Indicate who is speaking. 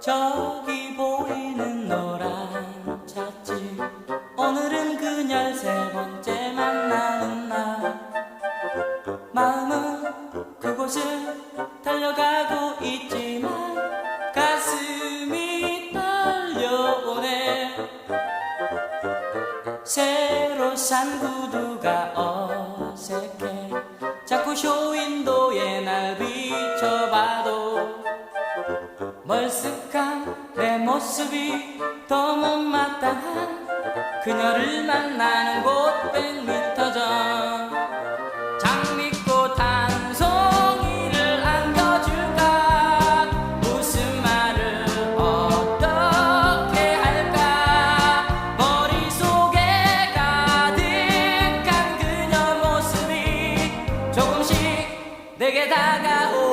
Speaker 1: 저기 보이는 노란 차지 오늘은 그녀를 세 번째 만나는 날. 마음은 그곳을 달려가고 있지만 가슴이 떨려오네. 새로 산 구두가 어색해. 자꾸 쇼윈도에 날 비춰봐도 멀쑥한 내 모습이 너무 마땅한 그녀를 만나는 곳 100m 전 장미꽃 한 송이를 안겨줄까? 무슨 말을 어떻게 할까? 머릿속에 가득한 그녀 모습이 조금씩 내게 다가오